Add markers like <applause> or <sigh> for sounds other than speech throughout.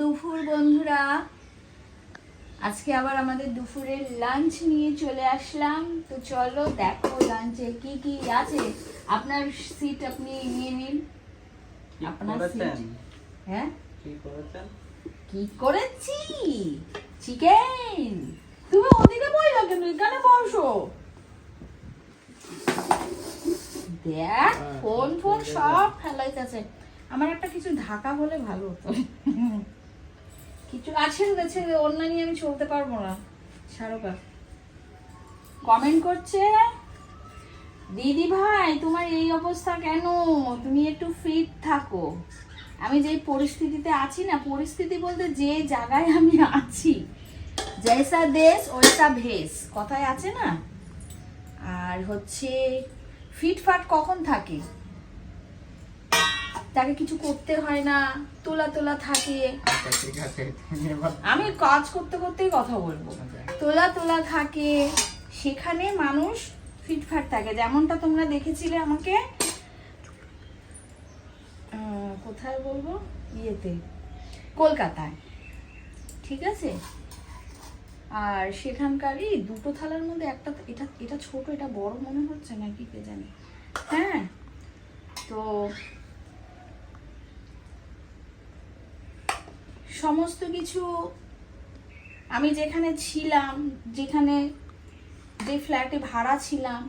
দুপুর বন্ধুরা। আজকে আবার আমাদের দুপুরের লাঞ্চ নিয়ে চলে আসলাম। তো চলো দেখো লাঞ্চে কি কি আছে। আপনার সিট আপনি নিয়ে নিন। আপনার সিট হ্যাঁ? কি করেছি? চিকেন তুমি ওদিকে বইলা কেন? এখানে বসো। দেখ ফোন ফোন সব ফেলাইতেছে। আমার একটা কিছু ঢাকা হলে ভালো হতো। কিছু আছে গেছে অন্য নিয়ে আমি চলতে পারব না। কমেন্ট করছে, দিদি ভাই, তোমার এই অবস্থা কেন? তুমি একটু ফিট থাকো। আমি যেই পরিস্থিতিতে আছি না, পরিস্থিতি বলতে যে জায়গায় আমি আছি, জৈসা দেশ ওইসা ভেস। কথায় আছে না? আর হচ্ছে ফিটফাট কখন থাকে? তাকে কিছু করতে হয় না তোলা তোলা থাকে। আচ্ছা আমি কাজ করতে করতেই কথা বলব। তোলা তোলা থাকে সেখানে মানুষ ফিটফাট থাকে। যেমনটা তোমরা দেখেছিলে আমাকে কোথায় বলব? ইয়েতে কলকাতায়। ঠিক আছে? আর সেখানকারই দুটো থালার মধ্যে একটা এটা এটা ছোট এটা বড় মনে হচ্ছে নাকি কে জানে? হ্যাঁ? তো সমস্ত কিছু আমি যেখানে ছিলাম, যেখানে যে ফ্ল্যাটে ভাড়া ছিলাম,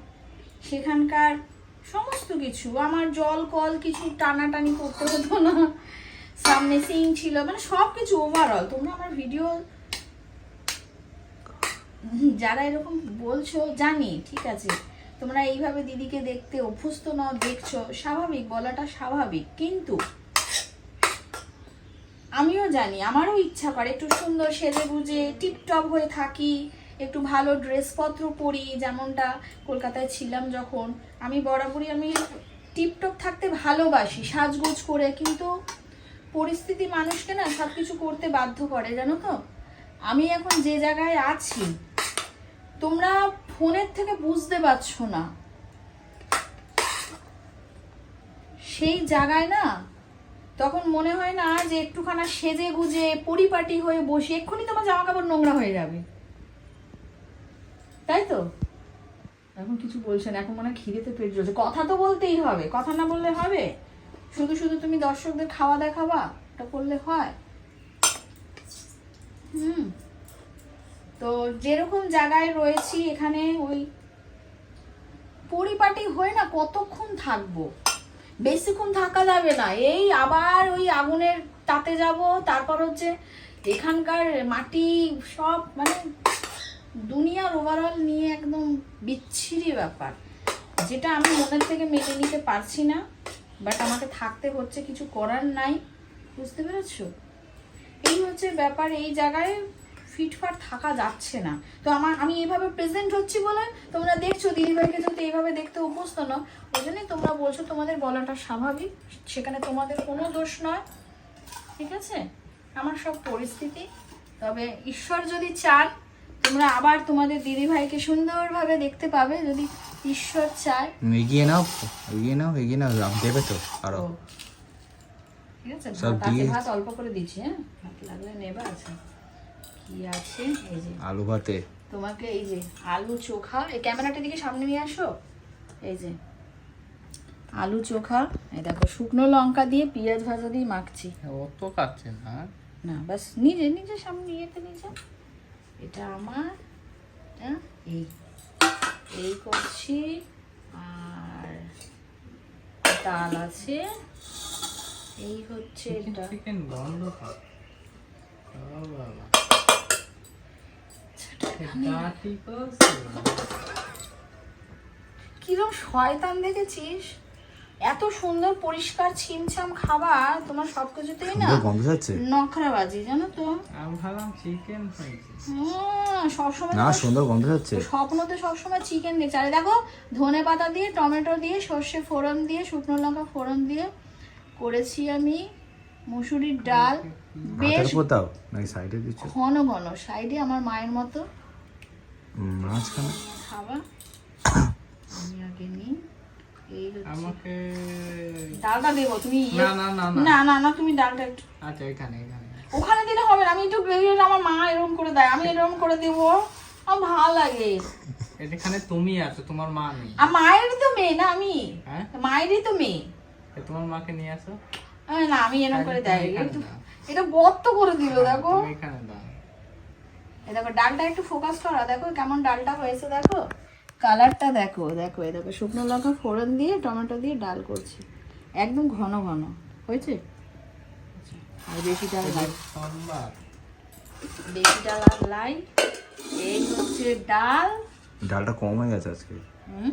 সেখানকার সমস্ত কিছু, আমার জল, কল কিছু টানাটানি করতে হতো না। সামনে সিং ছিল মানে সব কিছু ওভারঅল তোমরা আমার ভিডিও যারা এরকম বলছো জানি, ঠিক আছে। তোমরা এইভাবে দিদিকে দেখতে অভ্যস্ত ন দেখছ, স্বাভাবিক, বলাটা স্বাভাবিক। কিন্তু আমিও জানি, আমারও ইচ্ছা করে একটু সুন্দর সেজে গুজে টিপটপ হয়ে থাকি, একটু ভালো ড্রেসপত্র পরি, যেমনটা কলকাতায় ছিলাম যখন। আমি বরাবরই আমি টিপটপ থাকতে ভালোবাসি, সাজগোজ করে, কিন্তু পরিস্থিতি মানুষকে না সব কিছু করতে বাধ্য করে, জানো তো? আমি এখন যে জায়গায় আছি, তোমরা ফোনের থেকে বুঝতে পারছ না। সেই জায়গায় না তখন মনে হয় না যে একটুখানা সেজে গুজে পরিপাটি হয়ে বসে এক্ষুনি তোমার জামা কাপড় নোংরা হয়ে যাবে। তাই তো? এখন কিছু বলছেন এখন মনে হয় খিদেতে পেট জ্বলছে। কথা তো বলতেই হবে, কথা না বললে হবে? শুধু শুধু তুমি দর্শকদের খাওয়া দেখাবা এটা করলে হয়? হুম। তো যেরকম জায়গায় রয়েছি এখানে ওই পরিপাটি হয়ে না কতক্ষণ থাকব? বেশিক্ষণ থাকা যাবে না। এই আবার ওই আগুনের তাতে যাব, তারপর হচ্ছে এখানকার মাটি সব মানে দুনিয়ার ওভারঅল নিয়ে একদম বিচ্ছিরি ব্যাপার। যেটা আমি মনের থেকে মেনে নিতে পারছি না বাট আমাকে থাকতে হচ্ছে, কিছু করার নাই। বুঝতে পেরেছ? এই হচ্ছে ব্যাপার, এই জায়গায় ফিটফাট থাকা যাচ্ছে না। তো আমার আমি এইভাবে প্রেজেন্ট হচ্ছি বলে তোমরা দেখছ দিদিভাইকে যদি এইভাবে দেখতে অভ্যস্ত না ওই জন্যই তোমরা বলছো তোমাদের বলাটা স্বাভাবিক সেখানে তোমাদের কোনো দোষ নয় ঠিক আছে? আমার সব পরিস্থিতি। তবে ঈশ্বর যদি চান তোমরা আবার তোমাদের দিদিভাইকে সুন্দরভাবে দেখতে পাবে যদি ঈশ্বর চায়। এগিয়ে নাও এগিয়ে নাও এগিয়ে নাও দেবে তো আরও। ঠিক আছে ভাত ভাত অল্প করে দিচ্ছি হ্যাঁ? ভাত লাগলে নেবা আছে। কি আছে? এই যে। আলু ভাতে। তোমাকে এই যে আলু চোখা এই ক্যামেরাটার দিকে সামনে নিয়ে আসো। এই যে। আলু চোখা এই দেখো শুকনো লঙ্কা দিয়ে পেঁয়াজ ভাজা দিয়ে মাখছি। অত কাটছে না। না বাস নিজে নিজে সামনে ইয়েতে নিজে এটা আমার এটা এই। এই করছি। আর ডাল আছে। এই হচ্ছে এটা। চিকেন বন্ধ কর ও বাবা এটা ঠিক আছে কিরম শয়তান দেখেছিস? এত সুন্দর পরিষ্কার ছিমছাম খাবার তোমার সব কিছুতেই না নখরাবাজি জানো তো? আমি ভাবলাম চিকেন হ্যাঁ, সবসময় না সুন্দর গন্ধ যাচ্ছে। স্বপ্নতে সবসময় চিকেন দেখছে আরে দেখো ধনে পাতা দিয়ে টমেটো দিয়ে সর্ষে ফোড়ন দিয়ে শুকনো লঙ্কা ফোড়ন দিয়ে করেছি আমি। মুসুরির ডাল বেশ ভাতের উপর নাকি সাইডে দিচ্ছ ঘন ঘন সাইডে আমার মায়ের মতো। হুম, মাঝখানে? খাবার। আমি আগে নিই। এই হচ্ছে আমাকে ডালটা দেবো তুমি ইয়ে- না না না না। না না না তুমি ডালটা একটু আচ্ছা এখানে এখানে। ওখানে একটু গ্রেভি আমার মা এরকম করে দেয় আমি এরকম করে দিব। আমার ভালো লাগে। এখানে তুমি আছো তোমার মা নেই। আর মায়েরই তো মেয়ে না আমি। হ্যাঁ? মায়েরই তো মেয়ে। তোমার মাকে নিয়ে আসো। না আমি এরকম করে দেয় দাও। এটা বত্ত করে দিল দেখো। এখানে দাও। এই দেখো ডালটা একটু ফোকাস করা দেখো কেমন ডালটা হয়েছে দেখো। কালারটা দেখো দেখো এই দেখো শুকনো লঙ্কা ফোড়ন দিয়ে টমেটো দিয়ে ডাল করছি। একদম ঘন ঘন হয়েছে? আর বেশি ডাল লাই বেশি ডাল আর লাই এই হচ্ছে ডাল। ডালটা কম হয়ে গেছে আজকে। হুম?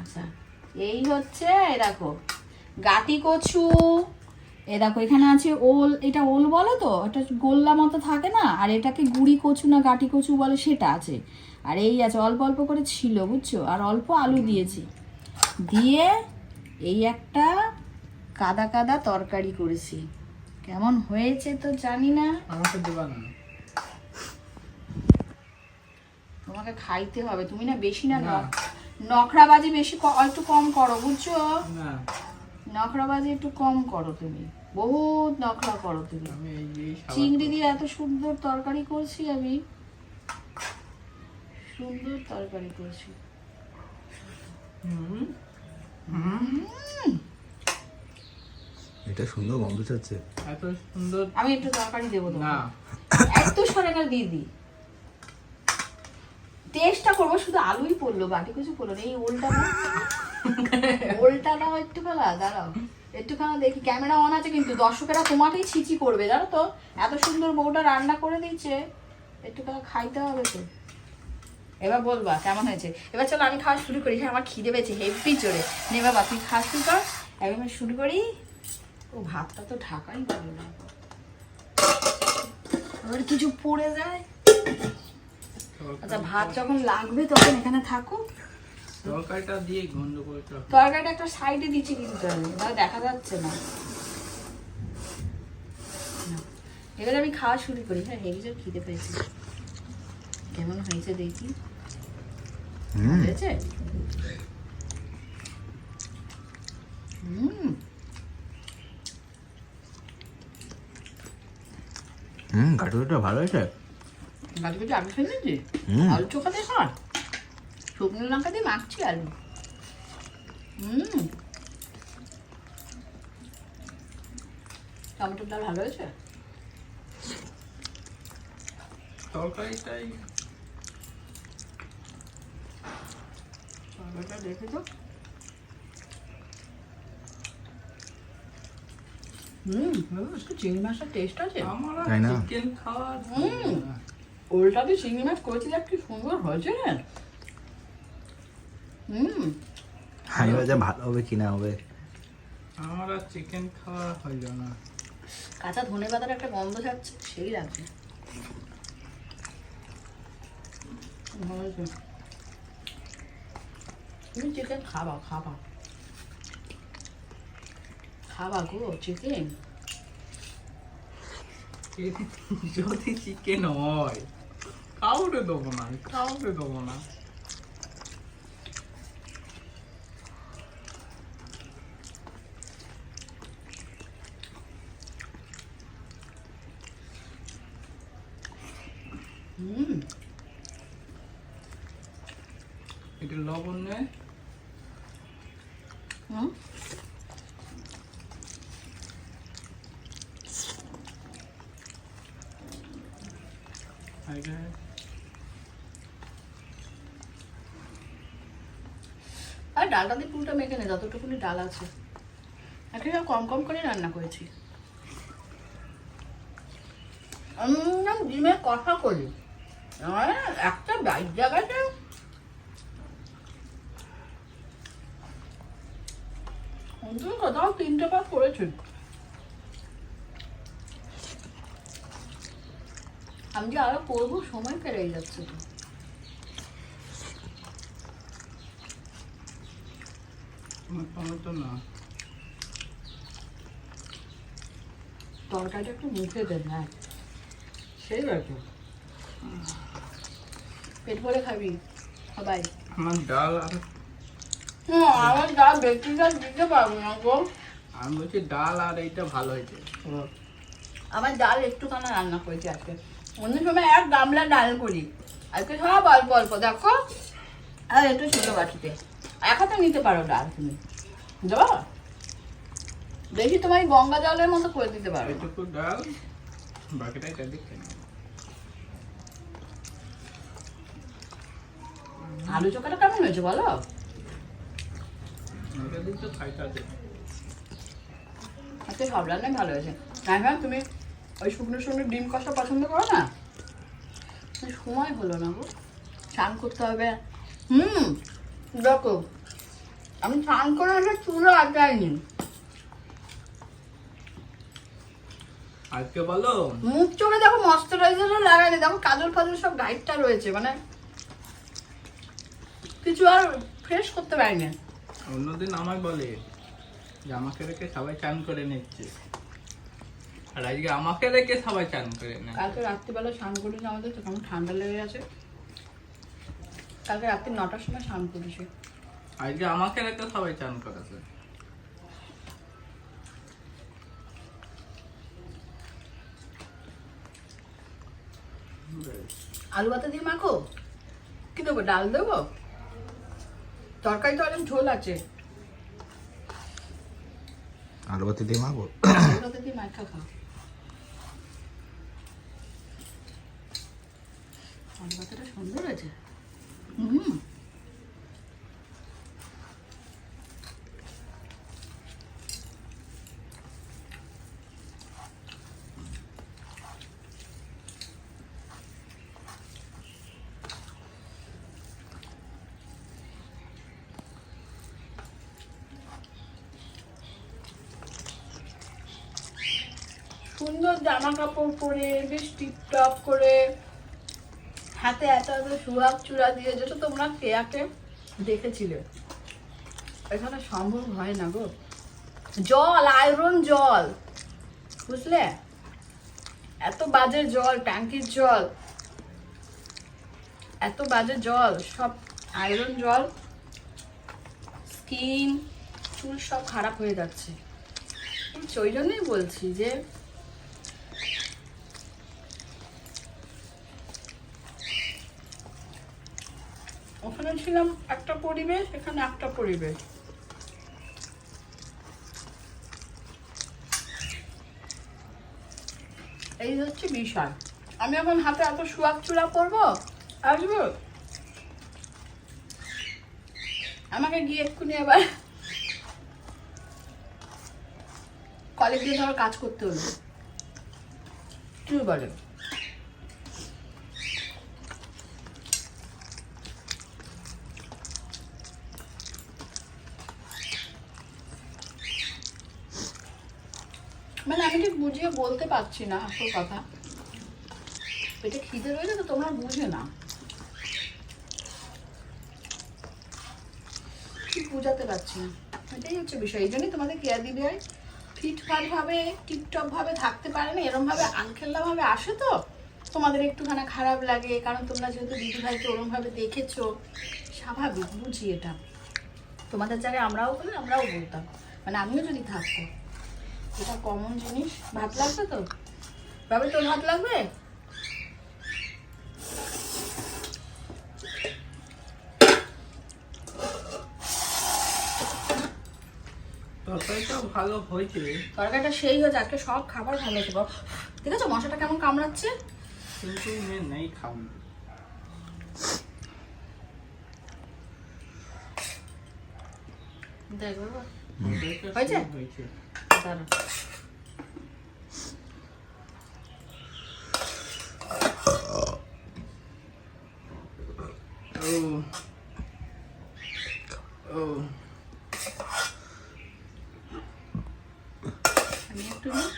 আচ্ছা। এই হচ্ছে এই দেখো গাটি কচু এ দেখো এখানে আছে ওল এটা ওল বলো তো? এটা গোল্লা মতো থাকে না? আর এটাকে গুড়ি কচু না গাটি কচু বলে সেটা আছে। আর এই আছে অল্প অল্প করে ছিল বুঝছ? আর অল্প আলু দিয়েছি। দিয়ে এই একটা কাদা কাদা তরকারি করেছি। কেমন হয়েছে তো জানি না। আমাকে দেবা না। তোমাকে খাইতে হবে। তুমি না বেশি না না। নখরাবাজি বেশি একটু কম করো বুঝছ? নখরাবাজি একটু কম করো তুমি। বহুত নখরা করো তুমি। চিংড়ি দিয়ে এত সুন্দর তরকারি করছি আমি। সুন্দর তরকারি করছি। হুম। এটা সুন্দর গন্ধ ছাড়ছে। এত সুন্দর আমি একটু তরকারি দেবো না। সরেকা দিয়ে দিই। টেস্টটা করব, শুধু আলুই পড়ল, বাকি কিছু পড়ল না। এই ওলটা না, ওলটা নাও একটু বেলা দাঁড়াও। একটুখানি দেখি, ক্যামেরা অন আছে কিন্তু, দর্শকেরা তোমাকেই ছিচি করবে, জানো তো? এত সুন্দর বউটা রান্না করে দিচ্ছে একটুখানি খাইতে হবে তো। এবার বলবা, কেমন হয়েছে? এবার চলো, আমি খাওয়া শুরু করি। হ্যাঁ আমার খিদে পেয়েছে হেভি চড়ে নে বাবা, তুই খাওয়া শুরু কর। একদম শুরু করি। ও, ভাতটা তো ঢাকাই পারবে না। আবার কিছু পড়ে যায়। আচ্ছা ভাত যখন লাগবে তখন এখানে থাকুক। তরকারিটা দিয়ে গন্ধ করে তো তরকারিটা একটা সাইডে দিচ্ছি কিন্তু আমি তাহলে দেখা যাচ্ছে না। এবারে আমি খাওয়া শুরু করি। হ্যাঁ হেভি জোর খিদে পেয়েছি। কেমন হয়েছে দেখি? হয়েছে? হুম। হুম কাটুরিটা ভালো হয়েছে? কেটে আলু খেয়ে নিয়েছি? আলু চোখা দিয়ে শুকনো লঙ্কা দিয়ে মাখছি আলু। হুম। টমেটোর ডাল ভালো হয়েছে? তরকারিটাই তরকারিটা দেখে তো। হুম চিংড়ি মাছের টেস্ট আছে? আমার চিকেন খাওয়ার হুম। ওলটা দিয়ে চিংড়ি মাছ করেছি দেখ কি সুন্দর হয়েছে রে। হুম। আমি ভাবছি ভালো হবে কি না হবে? আমার আর চিকেন খাওয়া হইল না। কাঁচা ধনে পাতার একটা গন্ধ যাচ্ছে সেই লাগছে। তুমি চিকেন খাবা খাবা। খাবা গো চিকেন যদি চিকেন হয়। কাউরে দেবো না আমি কাউরে দেবো না হুম এটা লবণ নেয় হুম আগে আর ডালটা পুরোটা যতটুকুনি ডাল আছে। একেবারে কম কম করে রান্না করেছি। ডিমের কষা করি একটা বাইক জায়গাতে কোথাও তিনটে পাক করেছি। আমি আরও করব, সময় পেরিয়ে যাচ্ছে। তো টমেটো না। তরকারিটা একটু মুখে দেন হ্যাঁ। সেই ব্যাপার। পেট ভরে খাবি সবাই। আমার ডাল আর আমার ডাল বেশি ডাল দিতে পারব না গো। আমি বলছি ডাল আর এইটা ভালো হয়েছে। আমার ডাল একটুখানা রান্না করেছি আজকে। অন্য সময় এক গামলা ডাল করি। আজকে সব অল্প অল্প দেখো। আর একটু ছোটো বাটিতে। এক হাতে নিতে পারো ডাল তুমি। দেবো দেখি তোমার এই গঙ্গা জলের মতো করে দিতে পারো। এইটুকু ডাল বাকিটা এটা দেখে আলু চোখাটা কেমন হয়েছে বলো? আজকে সব রান্নাই ভালো হয়েছে। হ্যাঁ হ্যাঁ তুমি ওই শুকনো শুকনো ডিম কষা পছন্দ করো না? সময় হলো না গো। স্নান করতে হবে। হুম দেখো আমি স্নান করে আসলে চুলো আটকাইনি আজকে বলো। মুখ চোখে দেখো ময়শ্চারাইজারও লাগাইনি দেখো কাজল ফাজল সব গাইডটা রয়েছে মানে কিছু আর ফ্রেশ করতে পারি না অন্যদিন আমায় বলে যে আমাকে রেখে সবাই চান করে নিচ্ছে। আর আজকে আমাকে রেখে সবাই চান করে নেয় কালকে রাত্রিবেলা স্নান করেছি আমাদের তো কেমন ঠান্ডা লেগে গেছে। কালকে রাত্রি নটার সময় স্নান করেছি আজকে আমাকে রেখে সবাই চান করেছে। আলু ভাতে দিয়ে মাখো? কি দেবো ডাল দেবো? তরকারি তো অনেক ঝোল আছে। আলু ভাতে দিয়ে মাখো? আলু ভাতে দিয়ে মাখা খাও। আলু ভাতেটা সুন্দর আছে সুন্দর জামা কাপড় পরে বেশ টিপটপ করে। হাতে এত এত সুহাগ চূড়া দিয়ে যেটা তোমরা কেয়াকে দেখেছিলে। এখানে সম্ভব হয় না গো। জল, আয়রন জল, বুঝলে? এত বাজে জল, ট্যাঙ্কির জল, এত বাজে জল, সব আয়রন জল, স্কিন, চুল সব খারাপ হয়ে যাচ্ছে। ওই জন্যই বলছি যে ছিলাম একটা পরিবেশ, এখানে একটা পরিবেশ। এই হচ্ছে বিষয়। আমি এখন হাতে এত সুয়াক চূড়া পরবো? আসব? আমাকে গিয়ে এক্ষুনি এবার কলেজ ধরো কাজ করতে হলো। তুমি বলো মানে আমি ঠিক বুঝিয়ে বলতে পারছি না, আসল কথা। পেটে খিদে রয়েছে তো তোমরা বুঝে না ঠিক বুঝাতে পারছি না। এটাই হচ্ছে বিষয়। এই জন্যই তোমাদের কেয়ার দিদি হয় ফিটফাট ভাবে, টিপটপ ভাবে থাকতে পারে না, এরম ভাবে আনখেল্লা ভাবে আসে তো? তোমাদের একটুখানি খারাপ লাগে, কারণ তোমরা যেহেতু দিদি ভাইকে ওরম ভাবে দেখেছ, স্বাভাবিক, বুঝি এটা। তোমাদের জায়গায় আমরাও বলে, আমরাও বলতাম। মানে আমিও যদি থাকতো এটা কমন জিনিস। ভাত লাগবে তো? বাবা তোর ভাত লাগবে? তরকারিটা ভালো হয়েছে। তরকারিটা সেই হয়েছে আজকে সব খাবার ভালো হয়েছে ঠিক আছে মশাটা কেমন কামড়াচ্ছে? কিন্তু মেয়ে নেই খাওনি দেখ বাবা। তরকারিটা হয়েছে? ঠিক হয়েছে দাঁড়া ও ও আমি একটু নিই।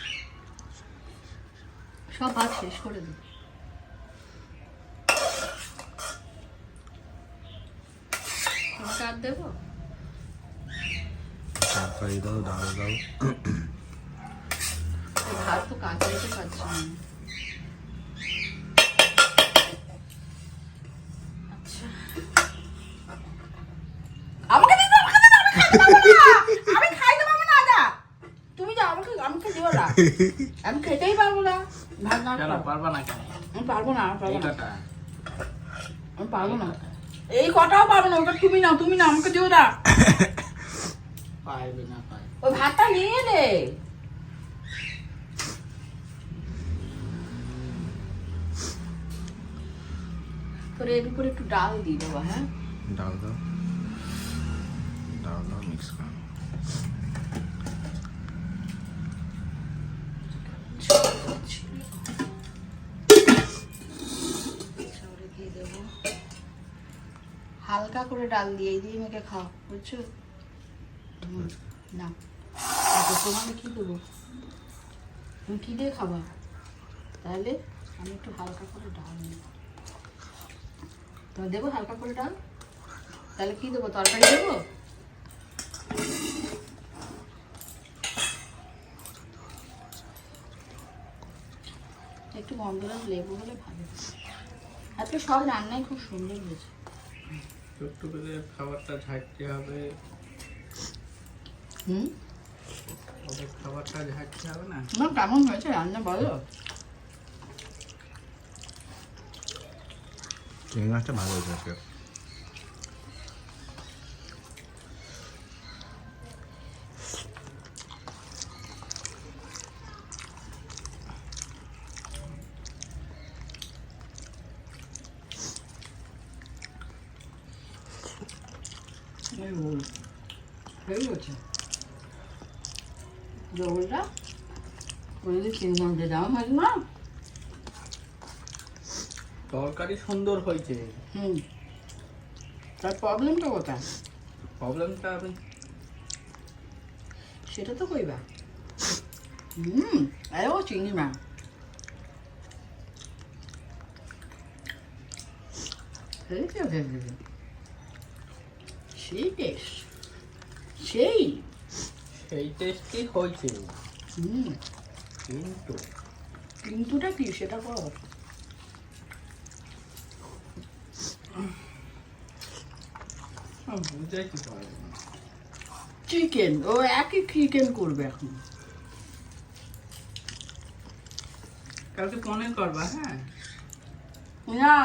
সব ভাত শেষ করে দিই তোমাকে আর দেবো তরকারি দাও ডাল দাও এই ভাত তো কাঁচা রেখে খাচ্ছি না আচ্ছা আমাকে দিতে আমাকে দিতে আমি খাইতে পারব না আমি খাইতে পারব না আদা না আমি খেতেই পারব না ভাত না কেন খাব। পারবা না কেন? আমি পারব না আমি পারব না। আমি পারব না। এই কটাও পারব না ওটা তুমি নাও তুমি না আমাকে দিও না। পারবে না পারবে ওই ভাতটা নিয়ে নে। তোর এর উপরে একটু ডাল দিই দেবো হ্যাঁ? ডাল দাও। হালকা করে ডাল দিয়ে দিয়ে মেখে খাও, বুঝছ? না। তোমাকে কি দেবো? তুমি কি দিয়ে খাবা? তাহলে আমি একটু হালকা করে ডাল নেব তোমার দেবো হালকা করে ডাল? তাহলে কি দেবো, তরকারি দেবো? একটু গন্ধরাজ লেবু হলে ভালো আজকে সব রান্নাই খুব সুন্দর হয়েছে। একটু করে খাবারটা ঝাঁকতে হবে। হুম? ওদের খাবারটা ঝাঁকতে হবে না? না কেমন হয়েছে রান্না বলো? চিংড়ি মাছটা ভালো হয়েছে আজকে এই রোল হয়ে গেছে রোলটা করে দিয়ে তিন ঘণ্টা দাও হয় না তরকারি সুন্দর হয়েছে। হুম। তার প্রবলেমটা কোথায়? প্রবলেমটা আমি সেটা তো কইবা। হুম আরে ও চিংড়ি মাছ সেই টেস্ট সেই। সেই টেস্টই হয়েছে হুম। কিন্তু কিন্তুটা কি? সেটা কর পারব না চিকেন ও একই চিকেন করবে এখন। কালকে পনির করবা হ্যাঁ? না।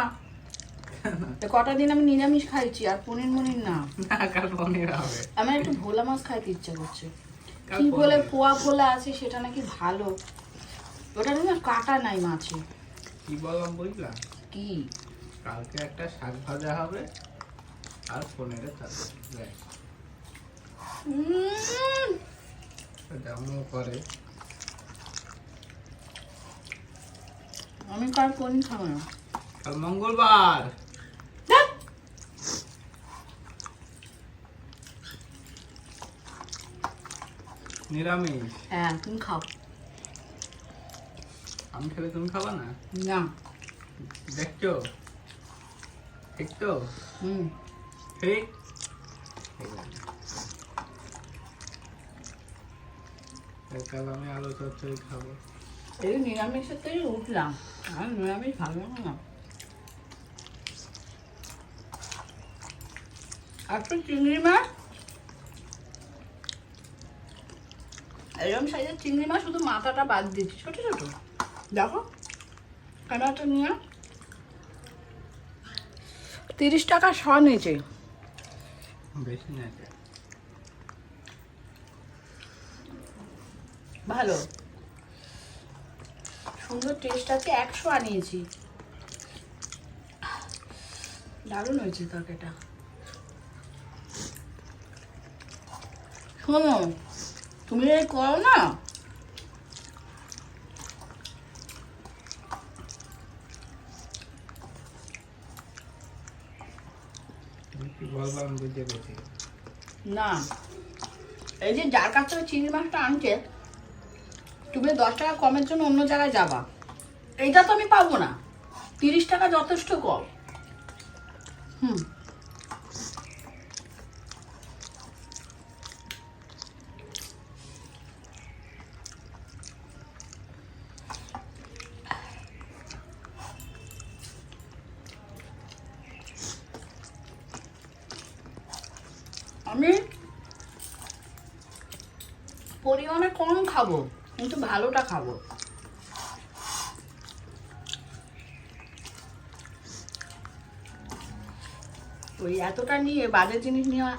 কটা দিন আমি নিরামিষ খাইছি আর পনির মনির না। না কাল পনির হবে। আমার একটু ভোলা মাছ খাইতে ইচ্ছা করছে। কাল কি বলে পোয়া ফোলা আছে সেটা নাকি ভালো। ওটা না কাটা নাই মাছে। কি বললাম বুঝলা? কি? কালকে একটা শাক ভাজা হবে আর। যেমন করে। আমি কার পনির খাব না। কাল মঙ্গলবার। নিরামিষ। হ্যাঁ তুমি খাও। আমি খেলে তুমি খাবা না? না। দেখছ? ঠিক তো হুম। ঠিক? কাল আমি আলু চচ্চড়ি খাব। এই নিরামিষের থেকে উঠলাম। আর নিরামিষ ভালো না। আর তো চিংড়ি মাছ? এরকম সাইজের চিংড়ি মাছ শুধু মাথাটা বাদ দিচ্ছি ছোট ছোট। দেখো কাটাটা নিয়ে তিরিশ টাকা শ নিয়েছে। বেশি না এটা। ভালো। সুন্দর টেস্ট আছে একশো আনিয়েছি। দারুণ হয়েছে তরকারিটা। শোনো তুমি এই করো না। না। এই যে যার কাছ থেকে চিংড়ি মাছটা আনছে, তুমি দশ টাকা কমের জন্য অন্য জায়গায় যাবা। এইটা তো আমি পাবো না। তিরিশ টাকা যথেষ্ট কম। হুম আমি পরিমাণে কম খাব কিন্তু ভালোটা খাব ওই এতটা নিয়ে বাজে জিনিস নেওয়া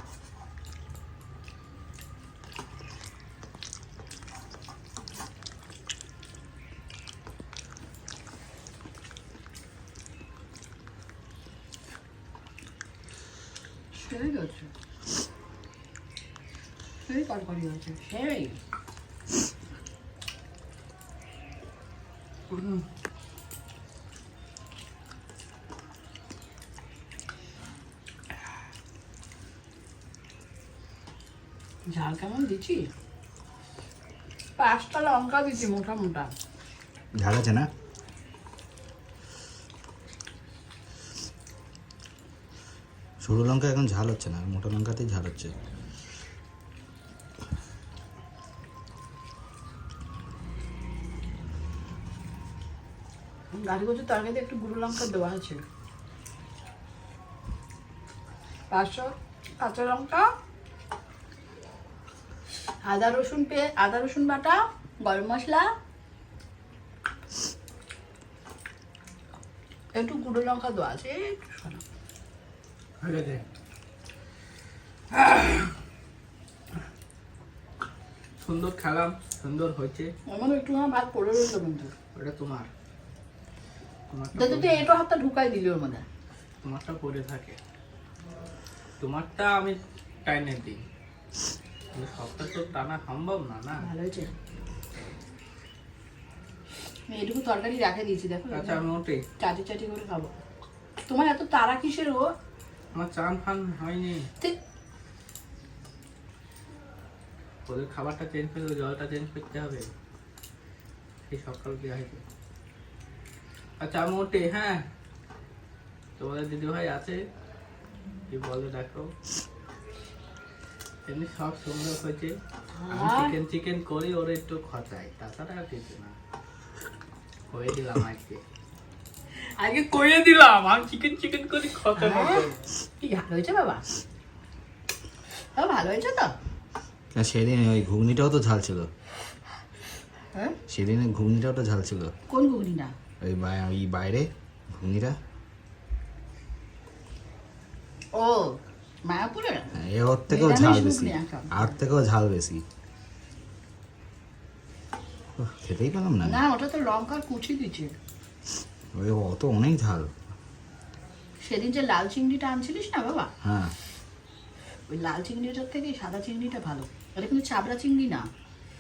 সেই হচ্ছে সেই তরকারি হচ্ছে সেই। কেমন দিচ্ছি? পাঁচটা লঙ্কা দিচ্ছি মোটা মোটা। ঝাল আছে না? সরু লঙ্কা এখন ঝাল হচ্ছে না মোটা লঙ্কাতেই ঝাল হচ্ছে। গাড়ি কচুর তরকারিতে একটু গুঁড়ো লঙ্কা দেওয়া আছে পাঁচশো কাঁচা লঙ্কা আদা রসুন পে আদা রসুন বাটা গরম মশলা একটু গুঁড়ো লঙ্কা দেওয়া আছে একটু শোনো সুন্দর খেলাম সুন্দর হয়েছে। আমার একটু ভাত পড়ে রইল কিন্তু। ওটা তোমার। তোমারটা তুই এটো হাতটা ঢুকাই দিলি ওর মধ্যে। তোমারটা পড়ে থাকে। তোমারটা আমি টাইনে দিই সবটা তো টানা সম্ভব না না? ভালো হয়েছে। তরকারি রাখে দিয়েছি দেখো। আচ্ছা ওটাই চাটি চাটি করে খাব। তোমার এত তারা কিসের ও? আমার চান ফান হয়নি। ঠিক ওদের খাবারটা চেঞ্জ করতে হবে জলটা চেঞ্জ করতে হবে। সেই সকাল দেওয়া হয়েছে? আচ্ছা আমি ওটে হ্যাঁ। তোমাদের দিদি ভাই আছে? কি বলে দেখো। এমনি সব সুন্দর হয়েছে। আমি চিকেন চিকেন করি ওর একটু খচাই তাছাড়া আর কিছু না। হয়ে দিলাম আজকে। আগে কইয়ে দিলাম। আমি চিকেন চিকেন করি খচা? কি ভালো হয়েছে বাবা? ভালো হয়েছে তো? আর সেদিন ওই ঘুগনিটাও তো ঝাল ছিল। হ্যাঁ? সেদিনের ঘুগনিটাও তো ঝাল ছিল। কোন ঘুগনিটা? ওই ওই বাইরে ঘুগনিটা। ও মায়াপুরের? হ্যাঁ, এ ওর থেকেও ঝাল বেশি। আর থেকেও ঝাল বেশি। খেতেই পেলাম না। না ওটা তো লঙ্কার কুচি দিচ্ছে। ওই অত অনেক ঝাল। সেদিন যে লাল চিংড়িটা আনছিলিস না বাবা? হ্যাঁ। ওই লাল চিংড়িটার থেকে সাদা চিংড়িটা ভালো। এটা কিন্তু চাবড়া চিংড়ি না।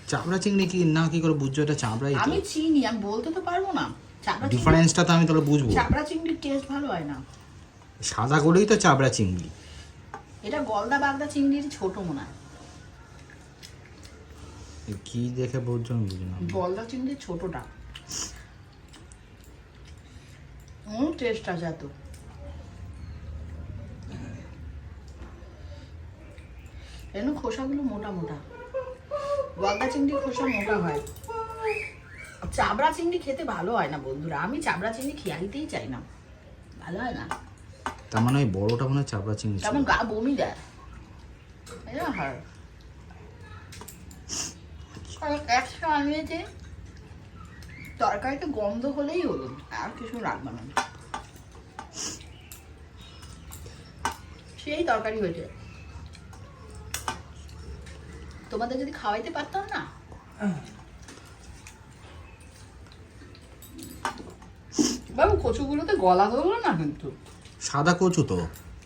চাপড়া চিংড়ি কি? না কি করে বুঝছ? এটা চাপড়াই তো। আমি চিনি আমি বলতে তো পারব না। চাবড়া ডিফারেন্সটা তো আমি তাহলে বুঝব। চাবড়া চিংড়ির টেস্ট ভালো হয় না। সাদা করেই তো চাপড়া চিংড়ি। এটা গলদা বাগদা চিংড়ির ছোট মনে হয়। কি দেখে বুঝছ আমি বুঝলাম গলদা চিংড়ির ছোটটা। হুম টেস্ট আছে এত। এর খোসাগুলো মোটা মোটা। গলদা চিংড়ির খোসা মোটা হয়। চাবড়া চিংড়ি খেতে ভালো হয় না বন্ধুরা। আমি চাবড়া চিংড়ি খেয়াইতেই চাই না। ভালো হয় না? তার মানে ওই বড়টা মনে হয় চাপড়া চিংড়ি ছিল। তেমন গা বমি দেয়। একশো আনিয়েছে তরকারিতে গন্ধ হলেই হলো আর কিছু রাখবে না। সেই তরকারি হয়েছে। তোমাদের যদি খাওয়াইতে পারতাম না? বাবু কচুগুলোতে গলা ধরলো না কিন্তু। সাদা কচু তো?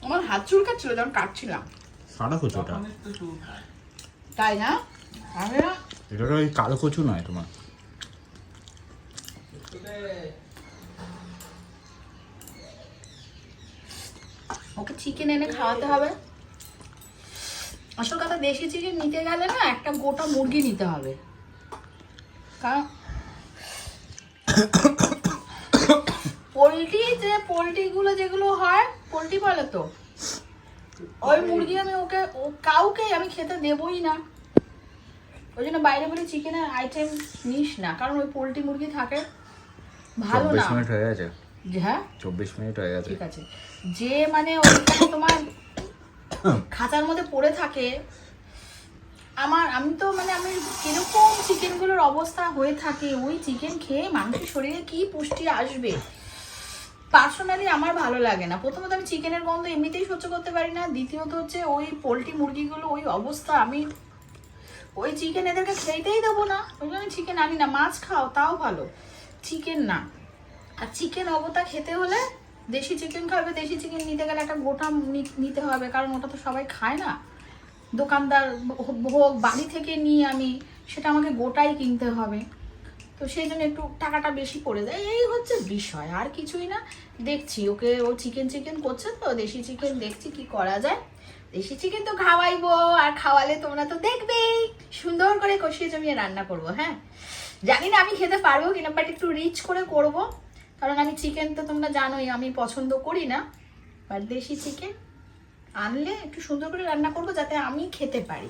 আমার হাত চুলকাচ্ছিল যখন কাটছিলাম। সাদা কচুটা। তাই না? এটা ওই কালো কচু নয় তোমার? ওকে চিকেন এনে খাওয়াতে হবে। আসল কথা দেশি চিকেন নিতে গেলে না একটা গোটা মুরগি নিতে হবে। কারণ পোলট্রি যে পোলট্রিগুলো যেগুলো হয় পোলট্রি বলে তো। ওই মুরগি আমি ওকে ও কাউকে আমি খেতে দেবই না। ওই জন্য বাইরে বলে চিকেনের আইটেম নিস না কারণ ওই পোলট্রি মুরগি থাকে ভালো না। মিনিট হয়ে গেছে। হ্যাঁ? চব্বিশ মিনিট হয়ে গেছে। ঠিক আছে। যে মানে ওইখানে তোমার <coughs> খাঁচার মধ্যে পড়ে থাকে আমার আমি তো মানে আমি কীরকম চিকেনগুলোর অবস্থা হয়ে থাকে ওই চিকেন খেয়ে মানুষের শরীরে কি পুষ্টি আসবে? পার্সোনালি আমার ভালো লাগে না। প্রথমত আমি চিকেনের গন্ধ এমনিতেই সহ্য করতে পারি না। দ্বিতীয়ত হচ্ছে ওই পোলট্রি মুরগিগুলো, ওই অবস্থা, আমি ওই চিকেন এদেরকে খেতেই দেবো না। ওই জন্য চিকেন আনি না। মাছ খাও, তাও ভালো। চিকেন না। আর চিকেন অবতা খেতে হলে দেশি চিকেন খাবে। দেশি চিকেন নিতে গেলে একটা গোটা নিতে হবে, কারণ ওটা তো সবাই খায় না। দোকানদার হোক, বাড়ি থেকে নিয়ে আমি, সেটা আমাকে গোটাই কিনতে হবে। তো সেই জন্য একটু টাকাটা বেশি পড়ে যায়। এই হচ্ছে বিষয়, আর কিছুই না। দেখছি, ওকে ও চিকেন চিকেন করছে তো, দেশি চিকেন দেখছি কি করা যায়। দেশি চিকেন তো খাওয়াইবো, আর খাওয়ালে তোমরা তো দেখবেই। সুন্দর করে কষিয়ে জমিয়ে রান্না করব হ্যাঁ? জানি না আমি খেতে পারব কিনা বাট একটু রিচ করে করব। কারণ আমি চিকেন তো তোমরা জানোই, আমি পছন্দ করি না। বাট দেশি চিকেন আনলে একটু সুন্দর করে রান্না করব যাতে আমি খেতে পারি।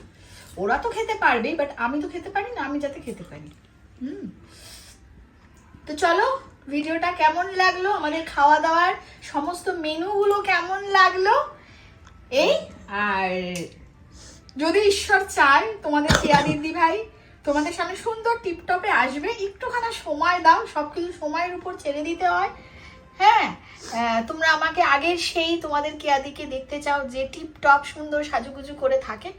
ওরা তো খেতে পারবেই বাট আমি তো খেতে পারি না, আমি যাতে খেতে পারি। হুম। তো চলো, ভিডিওটা কেমন লাগল? আমাদের খাওয়া দাওয়ার সমস্ত মেনুগুলো কেমন লাগল? এই, আর যদি ঈশ্বর চায় তোমাদের কেয়া দিদি ভাই, তোমাদের সামনে সুন্দর টিপটপে আসবে, একটুখানি সময় দাও সব কিছু সময়ের উপর ছেড়ে দিতে হয়। হ্যাঁ তোমরা আমাকে আগের সেই তোমাদের কেয়াদিকে দেখতে চাও, যে টিপটপ সুন্দর সাজুগুজু করে থাকে।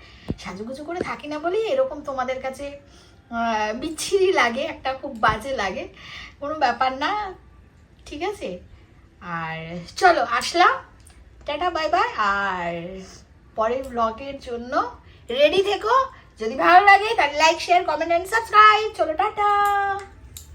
সাজুগুজু করে থাকি না বলেই এরকম তোমাদের কাছে বিচ্ছিরি লাগে, একটা খুব বাজে লাগে, কোনো ব্যাপার না, ঠিক আছে? আর চলো, আসলাম। Tata, bye bye. আর পরের ব্লগের জন্য রেডি থেকো। যদি ভালো লাগে, তাহলে like share comment and subscribe চলো, টাটা।